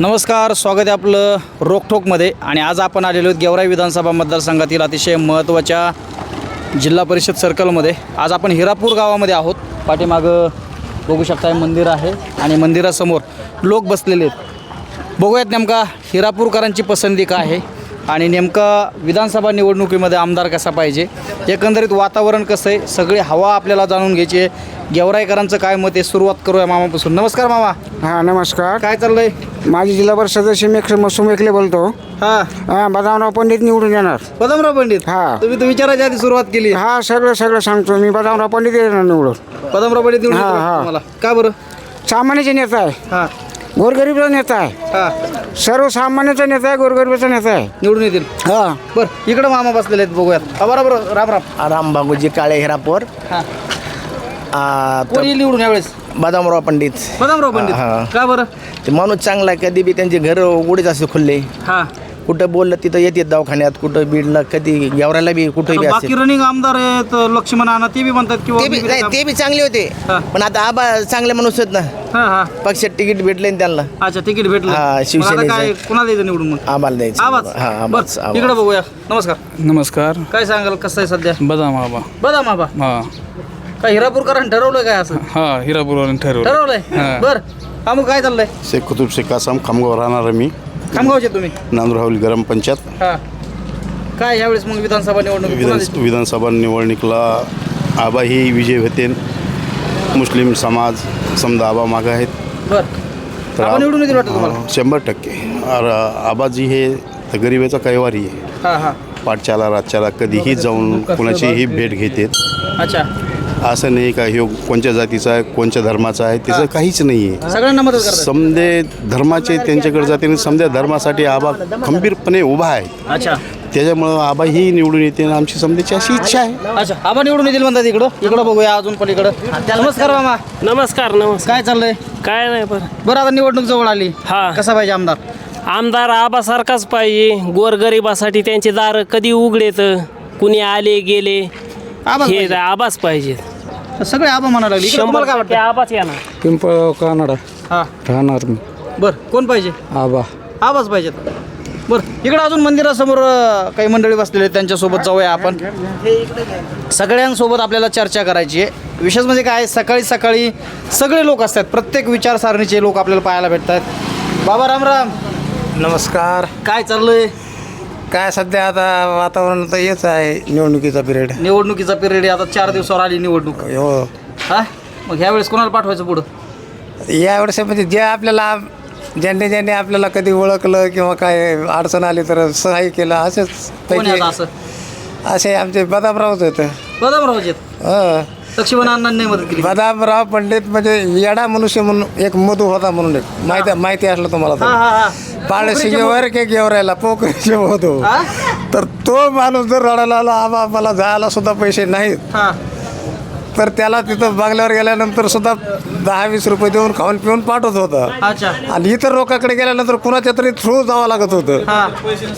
नमस्कार स्वागत आहे आपलं रोखोकमध्ये आणि आज आपण आलेलो आहोत गेवराई विधानसभा मतदारसंघातील अतिशय महत्त्वाच्या जिल्हा परिषद सर्कलमध्ये. आज आपण हिरापूर गावामध्ये आहोत. पाठीमागं बघू शकता मंदिर आहे आणि मंदिरासमोर लोक बसलेले आहेत. बघूयात नेमका हिरापूरकरांची पसंती काय आहे. आणि नेमका विधानसभा निवडणुकीमध्ये आमदार कसा पाहिजे? एकंदरीत वातावरण कसं आहे? सगळी हवा आपल्याला जाणून घ्यायची आहे. गेवराईकरांचं काय मत आहे? सुरुवात करूया मामापासून. नमस्कार मामा. हा नमस्कार. काय चाललंय? माझी जिल्हा परिषद सदस्य मी मसूम एकले बोलतो. हां. हा बदामराव पंडित निवडून येणार. बदामराव पंडित? हा. तुम्ही तर विचारायच्या आधी सुरुवात केली. हा सगळं सगळं सांगतो. मी बदामराव पंडित येणार निवडून. बदामराव पंडित निवडून हा, हा. तुम्हाला. का बरं? सामान्याचे नेता आहे. हा. गोरगरीबचा नेता आहे. हा. सर्वसामान्याचा नेता आहे गोरगरिबाचा नेता आहे. निवडून येतील. हा. बरं इकडं मामा बसलेले आहेत बघूयात. हा, बरोबर राम राम. राम बागुजी काळे हिरापूर. हा. आ, त- कोणी येईल निवडून यावेळेस? बदामराव पंडित. बदामराव पंडित. हा. का बरं? ते माणूस चांगला आहे कधी बी त्यांचे घर उघडेच असते खुल्ले हा. कुठं बोललं तिथं येतात दवाखान्यात कुठं बीडला कधी गेवराला बी कुठं बी बाकी रनिंग आमदार आहेत लक्ष्मण अण्णा ते बी म्हणतात किंवा ते बी नाही ते बी चांगले होते. हा. पण आता आबा चांगले माणूस आहेत ना हा हा. पक्षात तिकीट भेटले ना त्यांना. अच्छा तिकीट भेटलं. हा, मग आता शिवसेनेचं. काय कुणाला द्यायचं निवडून मग? आम्हाला द्यायचं. आवाज. हा आवाज बरं इकडं बघूया. नमस्कार. नमस्कार. काय सांगाल कसं आहे सध्या? बदाम आबा. बदाम आबा. हा. काय हिरापूरकरांनी ठरवलं काय असं? हा हिरापूरवरून ठरवलं ठरवलंय? हा. बर. हा मग काय चाललंय? शेख कुतुब शेख कासम खामगाव राहणार मी. खामगावचे तुम्ही? नांदूर हवेली ग्राम पंचायत. हा. काय यावेळेस मग विधानसभा निवडणूक विधान विधानसभा निवडणुकीला आबा ही विजय होते. मुस्लिम समाज समजा आबा मागं आहेत. बर. आब- निवडून येतील वाटतं तुम्हाला? अं, शंभर टक्के. अर आबाजी हे गरिबीचा कैवारी आहे. हा हा. पाठच्याला रातच्याला कधीही जाऊन कुणाचीही भेट घेते अच्छा. असं नाही का ह्यो कोणत्या जातीचा आहे कोणत्या धर्माचा आहे त्याचं काहीच नाही आहे सगळ्यांना मदत करतात. समदे धर्माचे त्यांच्याकडे जाते आणि समद्या धर्मासाठी आबा खंबीरपणे उभा आहे. अच्छा. त्याच्यामुळं आबा ही निवडून येते आणि आमची समजायची अशी इच्छा आहे. अच्छा आबा निवडून येतील म्हणतात इकडं. इकडं बघूया अजून पलीकडं नमस्कार मामा. नमस्कार नमस्कार. काय चाललंय? काय नाही बरं. बरं आता निवडणूक जवळ आली. हा. कसा पाहिजे आमदार? आमदार आबासारखाच पाहिजे. गोरगरिबासाठी त्यांचे दार कधी उघडेत? कुणी आले गेले? आबाच हे पाहिजे. आबाच पाहिजे सगळे आबा म्हणायला लागले. इकडं तुम्हाला काय वाटतं आबाच येणार. पिंपळ कानडा. हा. राहणार मी. बर कोण पाहिजे? आबा. आवाज पाहिजेत. बरं इकडं अजून मंदिरासमोर अं, काही मंडळी बसलेले आहेत त्यांच्यासोबत जाऊया आपण. सगळ्यांसोबत आपल्याला चर्चा करायची आहे. विशेष म्हणजे काय सकाळी सकाळी सगळे लोक असतात. प्रत्येक विचारसारणीचे लोक आपल्याला पाहायला भेटतात. बाबा राम राम. नमस्कार. काय चाललंय? काय सध्या आता वातावरण तर हेच आहे निवडणुकीचा पिरियड निवडणुकीचा पिरियड आता चार दिवसावर आली निवडणूक. हो. हा? मग ह्या वेळेस कोणाला पाठवायचं पुढं? या वर्षामध्ये जे आपल्याला ज्यांनी ज्यांनी आपल्याला कधी ओळखलं किंवा काय अडचण आली तर सहाय्य केलं असेच कोण आहे पैकी आता असं? असे आमचे बदामरावच होतं बदामरावजेत हं. लक्ष्मण अण्णांनी मदत केली. बदामराव पंडित म्हणजे येडा मनुष्य म्हणून एक मधू होता म्हणून एक. माहिती माहिती असलं तुम्हाला हा तर हा. हा पाळशिगेवर के गेवरायला पोखरीचे मधू. हा? तर तो माणूस जर रडायला आला आबा मला जायला सुद्धा पैसे नाहीत. हा. तर त्याला तिथं बंगल्यावर गेल्यानंतर सुद्धा दहा वीस रुपये देऊन खाऊन पिऊन पाठवत होतं. अच्छा. आणि इतर लोकांकडे गेल्यानंतर कुणाच्या तरी थ्रू जावं लागत होतं. हा.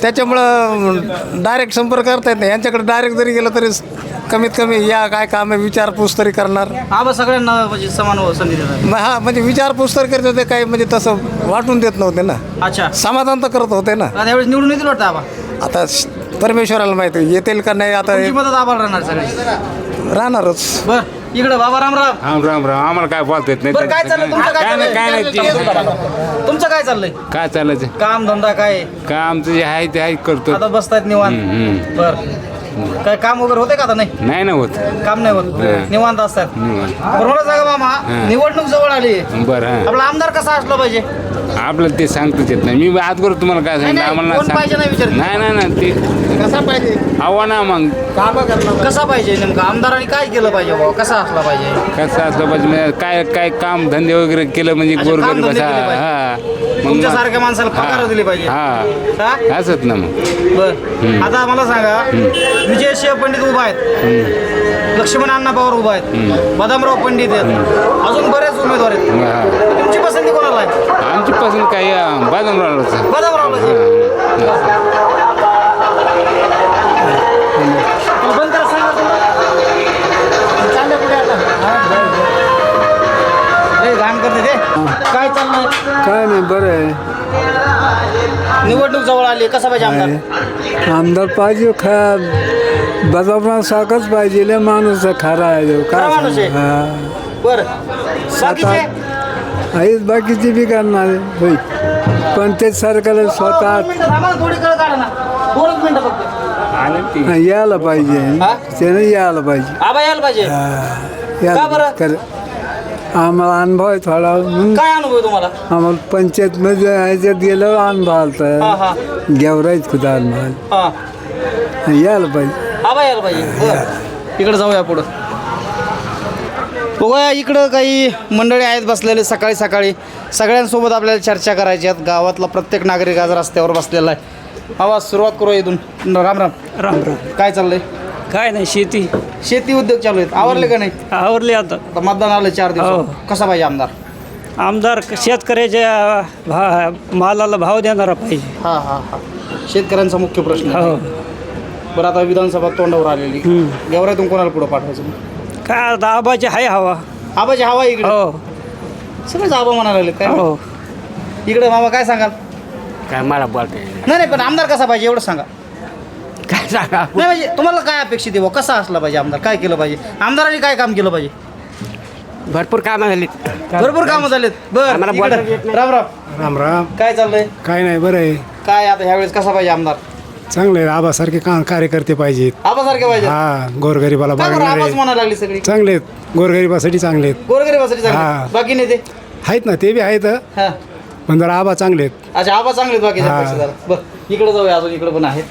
त्याच्यामुळं डायरेक्ट संपर्क करता येत नाही. यांच्याकडे डायरेक्ट जरी गेलं तरी कमीत कमी या काय काम आहे विचारपूस तरी करणार. आबा सगळ्यांना म्हणजे समान संधी देतात मग हा म्हणजे विचारपूस तर करत होते काही म्हणजे तसं वाटून देत नव्हते ना. अच्छा. समाधान तर करत होते ना. आता यावेळेस निवडून येतील वाटतं आबा? आता परमेश्वराला माहिती येतील का नाही आता तुमची हे मदत आबाला राहणार सगळी. राहणारच. बर इकडे बाबा राम राम. राम राम राम. आम्हाला काय बोलता येत नाही बरं काय चाललंय? तुमचं काय काय नाही काय नाही चाललंय ते- तुमचं काय चाललंय? काय चालायचं काम धंदा काय? काय आमचं जे आहे ते आहे करतो. आता बसतायत निवांत. बर. काय काम वगैरे होते का आता? नाही? नाही ना होत. काम नाही होत. हं. निवांत असतात. निवांत. बरं मला सांगा मामा? हं. निवडणूक जवळ आली. बरं हा. आपला आमदार कसा असला पाहिजे? आपलं ते सांगताच येत नाही. मी आज करू तुम्हाला काय सांगितलं नाही, आम्हाला कोण सांग- पाहिजे नाही विचारत. नाही नाही नाही ते कसा पाहिजे? आव्हान मग. कसा पाहिजे नेमका? आमदारांनी काय केलं पाहिजे बाबा कसा असला पाहिजे? कसं असलं पाहिजे? म्हणजे काय काय काम धंदे वगैरे केलं म्हणजे अच्छा, गोरगरीब कामधंदे असा केले. हा. मग- तुमच्यासारख्या माणसाला पगार. दिले पाहिजे. हा. हा? असंच ना मग. बर. आता मला सांगा विजय शिव पंडित उभा आहेत. लक्ष्मण अण्णा पवार उभा आहेत. बदामराव पंडित आहेत. अजून बरेच उमेदवार आहेत. काय नाही बरं आहे निवडणूक जवळ आली कसा पाहिजे आमदार आमदार पाहिजे खा बदामराव सारखाच पाहिजे लय माणूस आहे खरा आहे. खरा काय माणूस आहे. सांगू? बर बाकीचे हा आहेच बाकीचे बी करणार आहे. होय पण ते सरकारला स्वतः दोन मिनिटं थांबा ना, थोडी कळ काढा ना दोनच मिनिटं फक्त हा, यायला पाहिजे हा? त्याने यायला पाहिजे आबा यायला पाहिजे यायला का बरं? कर आम्हाला अनुभव आहे थोडा. म्हणून काय अनुभव आहे तुम्हाला? आम्हाला पंचायत मध्ये ह्याच्यात गेल्यावर अनुभव हा आलता. हा गेवरायच खुदा अनुभव हा. यायला पाहिजे. आबा यायला पाहिजे. इकडे जाऊया पुढं. बघूया इकडं काही मंडळी आहेत बसलेले सकाळी सकाळी. सगळ्यांसोबत आपल्याला चर्चा करायची आहेत. गावातला प्रत्येक नागरिक आज रस्त्यावर बसलेला आहे. आवाज सुरुवात करू इथून. राम राम. राम राम. काय चाललंय? काय नाही शेती. शेती उद्योग चालू आहेत. आवरले का नाही? आवरली आता. आता मतदान आलं चार हो. दिवस कसा पाहिजे आमदार? आमदार शेतकऱ्याच्या भा मालाला भाव देणारा पाहिजे. हां हां हां. शेतकऱ्यांचा मुख्य प्रश्न. आहे. हो. बरं आता विधानसभा तोंडावर आलेली. गेवरातून कोणाला पुढं पाठवायचं? काय आता आबाची आहे हवा. आबाची हवा आहे इकडे? हो. सगळेच आबा म्हणायला लागले काय? हो. इकडे मामा काय सांगाल? काय मला बोलते नाही नाही पण आमदार कसा पाहिजे एवढं सांगा. काय सांगा. नाही म्हणजे तुम्हाला काय अपेक्षित आहे बुवा? कसा असला पाहिजे आमदार? काय केलं पाहिजे? आमदारांनी काय काम केलं पाहिजे? भरपूर कामं झाली भरपूर कामं झालेत. बर आम्हाला. बोलायला राम राम. राम राम. काय चाललंय? काय नाही बरं आहे. काय आता ह्यावेळेस कसा पाहिजे आमदार? चांगले आहे. आबासारखे का कार्यकर्ते पाहिजेत. आबासारखे पाहिजे हा गोरगरिबाला का बरं बघणारे. आबाच म्हणायला लागली सगळी? चांगले आहेत. गोरगरिबासाठी चांगले आहेत. गोरगरीबासाठी हा. चांगले बाकी नाही ते? आहेत ना ते बी आहेत हा. पण जरा आबा चांगले आहेत. अच्छा आबा चांगले बाकी हा. बरं इकडे जाऊया अजून इकडे पण आहेत.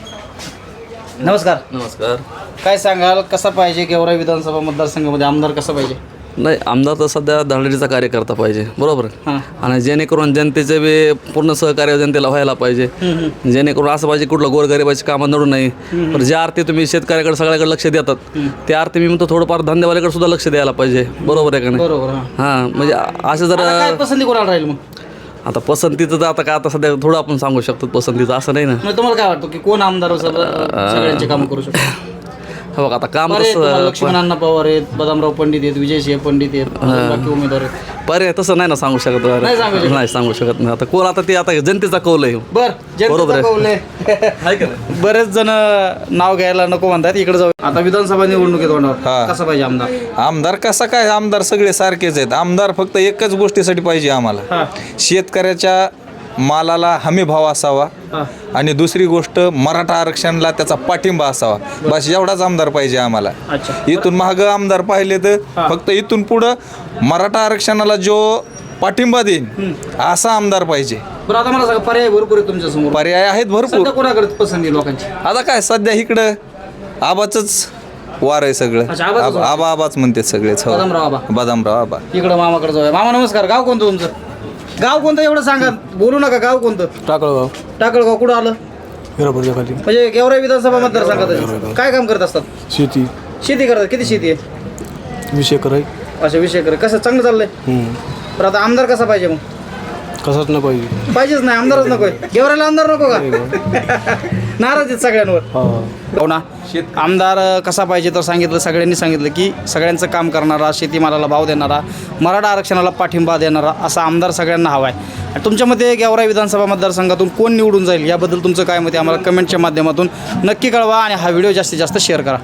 नमस्कार. नमस्कार. काय सांगाल कसा पाहिजे गेवराई विधानसभा मतदारसंघामध्ये? आमदार कसा पाहिजे? नाही आमदार तर सध्या धडणीचा कार्यकर्ता पाहिजे बरोबर? हां. आणि जेणेकरून जनतेचे बी पूर्ण सहकार्य जनतेला व्हायला पाहिजे. जेणेकरून असं पाहिजे कुठलं गोरगरिबाची कामं नडू नये. पण ज्या अर्थी तुम्ही शेतकऱ्याकडे सगळ्याकडे लक्ष देतात त्या अर्थी मी म्हणतो थोडंफार धंदेवाल्याकडे सुद्धा लक्ष द्यायला पाहिजे. बरोबर आहे का नाही? बरोबर हां. म्हणजे असं जर पसंती कोणाला राहील मग? आता पसंतीचं तर आता काय आता सध्या थोडं आपण सांगू शकतो पसंतीचं असं नाही ना. मग तुम्हाला काय वाटतं की कोण आमदार सगळं- सगळ्यांचे काम करू शकतो? हो बघा आता काम पर्याय तुम्हाला तसं पवार आहेत बदामराव पंडित आहेत विजयसिंह पंडित आहेत अजून बाकी उमेदवार आहेत. पर्याय तसं नाही ना सांगू शकत नाही सांगू शकत. नाही सांगू शकत नाही आता कोण आता ते आता जनतेचा कौल आहे. बर बरोबर आहे. कौले बरेच जण नाव घ्यायला नको म्हणतात इकडे जाऊ. आता विधानसभा निवडणुकीत तोंडावर. कसा पाहिजे आमदार? आमदार कसा काय? आमदार सगळे सारखेच आहेत. आमदार फक्त एकच गोष्टीसाठी पाहिजे आम्हाला. हा. शेतकऱ्याच्या मालाला हमी भाव असावा. आणि दुसरी गोष्ट मराठा आरक्षणाला त्याचा पाठिंबा असावा. बस एवढाच आमदार पाहिजे आम्हाला. इथून माग आमदार पाहिले तर फक्त इथून पुढं मराठा आरक्षणाला जो पाठिंबा देईन असा आमदार पाहिजे. बरं आता मला सांगा पर्याय भरपूर आहे तुमच्यासमोर पर्याय आहेत भरपूर. सध्या कोणाकडे पसंती आहे लोकांची? आता काय सध्या इकडं आबाच वार आहे सगळं. अच्छा, आबाचंच आबा वार. आबा आबाच म्हणते सगळेच हो. बदामराव आबा. बदामराव आबा. इकडं मामाकडे जाऊया मामा नमस्कार. गाव कोणतं तुमचं? गाव कोणतं एवढं सांगा. बोलू नका गाव कोणतं? टाकळगाव. टाकळगाव कुठं आलं? हिरापूरच्या खाली. म्हणजे गेवराई विधानसभा मतदारसंघात. काय काम करत असतात? शेती. शेती करतात. किती शेती आहे? विषय कराय अशा विषय कर कसं चांगलं चाललंय? पण आता आमदार कसा पाहिजे मग? कसाच ना पाहिजे पाहिजेच नाही आमदारच नको गेवरायला आमदार नको का? नाराज आहेत सगळ्यांवर. हो. ना. आमदार कसा पाहिजे तर सांगितलं सगळ्यांनी सांगितलं की सगळ्यांचं काम करणारा शेतीमालाला भाव देणारा मराठा आरक्षणाला पाठिंबा देणारा असा आमदार सगळ्यांना हवा आहे. आणि तुमच्या मते गेवराई विधानसभा मतदारसंघातून कोण निवडून जाईल? याबद्दल तुमचं काय मत आहे? आम्हाला कमेंटच्या माध्यमातून नक्की कळवा आणि हा व्हिडिओ जास्तीत जास्त शेअर करा.